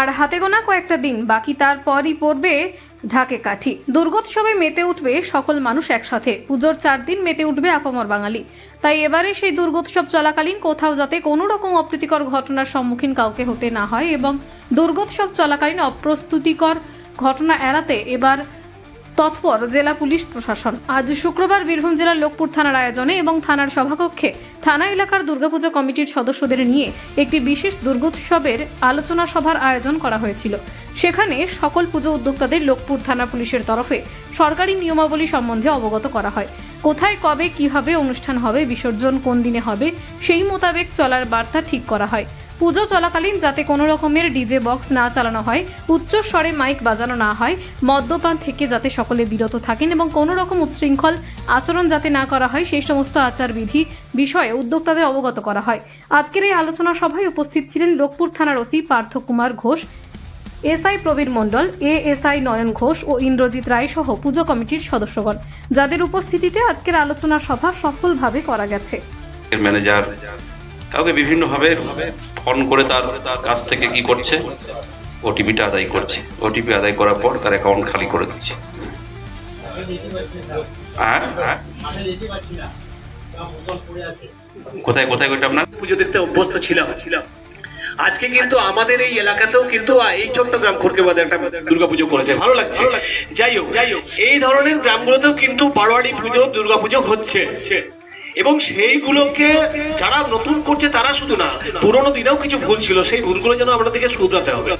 আর হাতে গোনা কয়েকটা দিন, বাকি তারপরই পড়বে ঢাকে কাঠি। দুর্গোৎসবে মেতে উঠবে সকল মানুষ একসাথে। পুজোর চার দিন মেতে উঠবে আপামর বাঙালি। তাই এবারে সেই দুর্গোৎসব চলাকালীন কোথাও যাতে কোনো রকম অপ্রীতিকর ঘটনার সম্মুখীন কাউকে হতে না হয় এবং দুর্গোৎসব চলাকালীন অপ্রস্তুতিকর ঘটনা এড়াতে এবার তৎপর জেলা পুলিশ প্রশাসন। আজ শুক্রবার বীরভূম জেলার লোকপুর থানার আয়োজনে এবং থানার সভাকক্ষে থানা এলাকার দুর্গাপূজা কমিটির সদস্যদের নিয়ে একটি বিশেষ দুর্গোৎসবের আলোচনা সভার আয়োজন করা হয়েছিল। সেখানে সকল পুজো উদ্যোক্তাদের লোকপুর থানা পুলিশের তরফে সরকারি নিয়মাবলী সম্বন্ধে অবগত করা হয়। কোথায়, কবে, কীভাবে অনুষ্ঠান হবে, বিসর্জন কোন দিনে হবে, সেই মোতাবেক চলার বার্তা ঠিক করা হয়। পুজো চলাকালীন যাতে কোনো রকমের ডিজে বক্স না চালানো হয়, উচ্চ স্বরে মাইক বাজানো না হয়, মদ্যপান থেকে যাতে সকলে বিরত থাকেন এবং কোনো রকম উচ্ছৃঙ্খল আচরণ যাতে না করা হয়, সেই সমস্ত আচারবিধি বিষয়ে উদ্যোক্তাদের অবগত করা হয়। আজকের এই আলোচনা সভায় উপস্থিত ছিলেন লোকপুর থানার OC Partha Kumar Ghosh, SI Prabir Mondal, ASI Nayan Ghosh ও ইন্দ্রজিৎ রায় সহ পুজো কমিটির সদস্যগণ। যাদের উপস্থিতিতে আজকের আলোচনা সভা সফলভাবে করা গেছে। ম্যানেজার কাউকে বিভিন্নভাবে ফোন করে তার কাছ থেকে কি করছে? ওটিপিটা আদায় করছে। ওটিপি আদায় করার পর তার অ্যাকাউন্ট খালি করে দিচ্ছে। হ্যাঁ? হ্যাঁ কোথায় কোথায় কোথায় আপনার? পুজো দেখতে অভ্যস্ত ছিলাম। ছিলাম আজকে কিন্তু আমাদের এই এলাকাতেও কিন্তু এই চট্টগ্রাম খড়কেবাদে একটা দুর্গাপুজো করেছে। ভালো লাগছে। যাই হোক যাই হোক। এই ধরনের গ্রামগুলোতেও কিন্তু বারোয়ারি পুজো, দুর্গাপুজো হচ্ছে। এবং সেইগুলোকে যারা নতুন করছে তারা শুধু না, পুরোনো দিনেও কিছু ভুল ছিল, সেই ভুলগুলো যেন আমাদেরকে শুধরাতে হবে।